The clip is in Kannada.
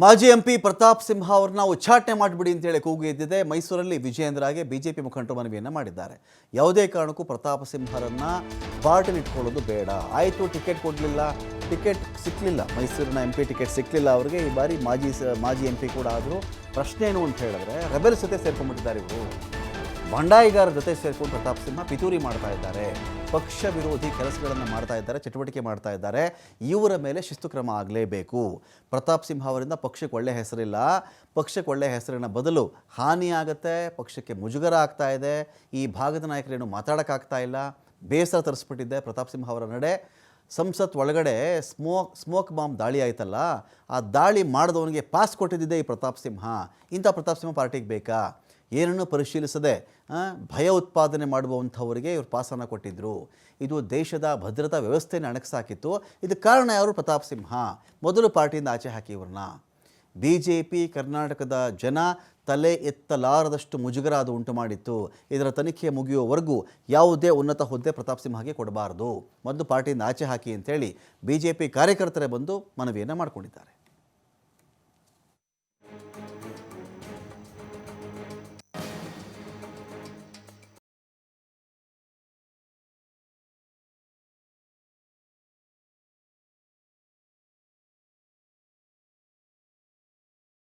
ಮಾಜಿ ಎಂಪಿ ಪ್ರತಾಪ್ ಸಿಂಹ ಅವ್ರನ್ನ ಉಚ್ಚಾಟನೆ ಮಾಡಿಬಿಡಿ ಅಂತೇಳಿ ಕೂಗು ಎದ್ದಿದೆ. ಮೈಸೂರಲ್ಲಿ ವಿಜಯೇಂದ್ರಗೆ ಬಿಜೆಪಿ ಮುಖಂಡರು ಮನವಿಯನ್ನು ಮಾಡಿದ್ದಾರೆ. ಯಾವುದೇ ಕಾರಣಕ್ಕೂ ಪ್ರತಾಪ್ ಸಿಂಹರನ್ನ ಪಾರ್ಟಿಲಿ ಇಟ್ಕೊಳ್ಳೋದು ಬೇಡ. ಆಯಿತು, ಟಿಕೆಟ್ ಕೊಡಲಿಲ್ಲ. ಟಿಕೆಟ್ ಸಿಕ್ಕಲಿಲ್ಲ ಮೈಸೂರಿನ ಎಂ ಪಿ ಟಿಕೆಟ್ ಸಿಕ್ಕಲಿಲ್ಲ ಅವರಿಗೆ. ಈ ಬಾರಿ ಮಾಜಿ ಮಾಜಿ ಎಂ ಪಿ ಕೂಡ ಆದರೂ ಪ್ರಶ್ನೆ ಏನು ಅಂತ ಹೇಳಿದ್ರೆ ರೆಬೆಲ್ ಜೊತೆ ಸೇರ್ಕೊಂಡ್ಬಿಟ್ಟಿದ್ದಾರೆ ಇವರು. ಬಂಡಾಯಿಗಾರ ಜೊತೆ ಸೇರಿಕೊಂಡು ಪ್ರತಾಪ್ ಸಿಂಹ ಪಿತೂರಿ ಮಾಡ್ತಾ ಇದ್ದಾರೆ. ಪಕ್ಷ ವಿರೋಧಿ ಕೆಲಸಗಳನ್ನು ಮಾಡ್ತಾ ಇದ್ದಾರೆ, ಚಟುವಟಿಕೆ ಮಾಡ್ತಾ ಇದ್ದಾರೆ. ಇವರ ಮೇಲೆ ಶಿಸ್ತು ಕ್ರಮ ಆಗಲೇಬೇಕು. ಪ್ರತಾಪ್ ಸಿಂಹ ಅವರಿಂದ ಪಕ್ಷಕ್ಕೆ ಒಳ್ಳೆಯ ಹೆಸರಿಲ್ಲ. ಪಕ್ಷಕ್ಕೆ ಒಳ್ಳೆಯ ಹೆಸರಿನ ಬದಲು ಹಾನಿಯಾಗತ್ತೆ ಪಕ್ಷಕ್ಕೆ ಮುಜುಗರ ಆಗ್ತಾ ಇದೆ. ಈ ಭಾಗದ ನಾಯಕರೇನು ಮಾತಾಡೋಕ್ಕಾಗ್ತಾ ಇಲ್ಲ. ಬೇಸರ ತರಿಸ್ಬಿಟ್ಟಿದ್ದೆ ಪ್ರತಾಪ್ ಸಿಂಹ ಅವರ ನಡೆ. ಸಂಸತ್ ಒಳಗಡೆ ಸ್ಮೋಕ್ ಸ್ಮೋಕ್ ಬಾಂಬ್ ದಾಳಿ ಆಯ್ತಲ್ಲ, ಆ ದಾಳಿ ಮಾಡಿದವನಿಗೆ ಪಾಸ್ ಕೊಟ್ಟಿದ್ದಿದೆ ಈ ಪ್ರತಾಪ್ ಸಿಂಹ. ಇಂಥ ಪ್ರತಾಪ್ ಸಿಂಹ ಪಾರ್ಟಿಗೆ ಬೇಕಾ? ಏನನ್ನು ಪರಿಶೀಲಿಸದೆ ಭಯ ಉತ್ಪಾದನೆ ಮಾಡುವಂಥವರಿಗೆ ಇವರು ಪಾಸನ ಕೊಟ್ಟಿದ್ದರು ಇದು ದೇಶದ ಭದ್ರತಾ ವ್ಯವಸ್ಥೆಯನ್ನು ಅಣಗಿಸಾಕಿತ್ತು ಇದಕ್ಕೆ ಕಾರಣ ಯಾರು? ಪ್ರತಾಪ್ ಸಿಂಹ. ಮೊದಲು ಪಾರ್ಟಿಯಿಂದ ಆಚೆ ಹಾಕಿ ಇವ್ರನ್ನ ಬಿ ಜೆ ಪಿ ಕರ್ನಾಟಕದ ಜನ ತಲೆ ಎತ್ತಲಾರದಷ್ಟು ಮುಜುಗರ ಅದು ಉಂಟು ಮಾಡಿತ್ತು. ಇದರ ತನಿಖೆ ಮುಗಿಯುವವರೆಗೂ ಯಾವುದೇ ಉನ್ನತ ಹುದ್ದೆ ಪ್ರತಾಪ್ ಸಿಂಹಗೆ ಕೊಡಬಾರದು. ಮೊದಲು ಪಾರ್ಟಿಯಿಂದ ಆಚೆ ಹಾಕಿ ಅಂತೇಳಿ ಬಿ ಜೆ ಪಿ ಕಾರ್ಯಕರ್ತರೇ ಬಂದು ಮನವಿಯನ್ನು ಮಾಡಿಕೊಂಡಿದ್ದಾರೆ.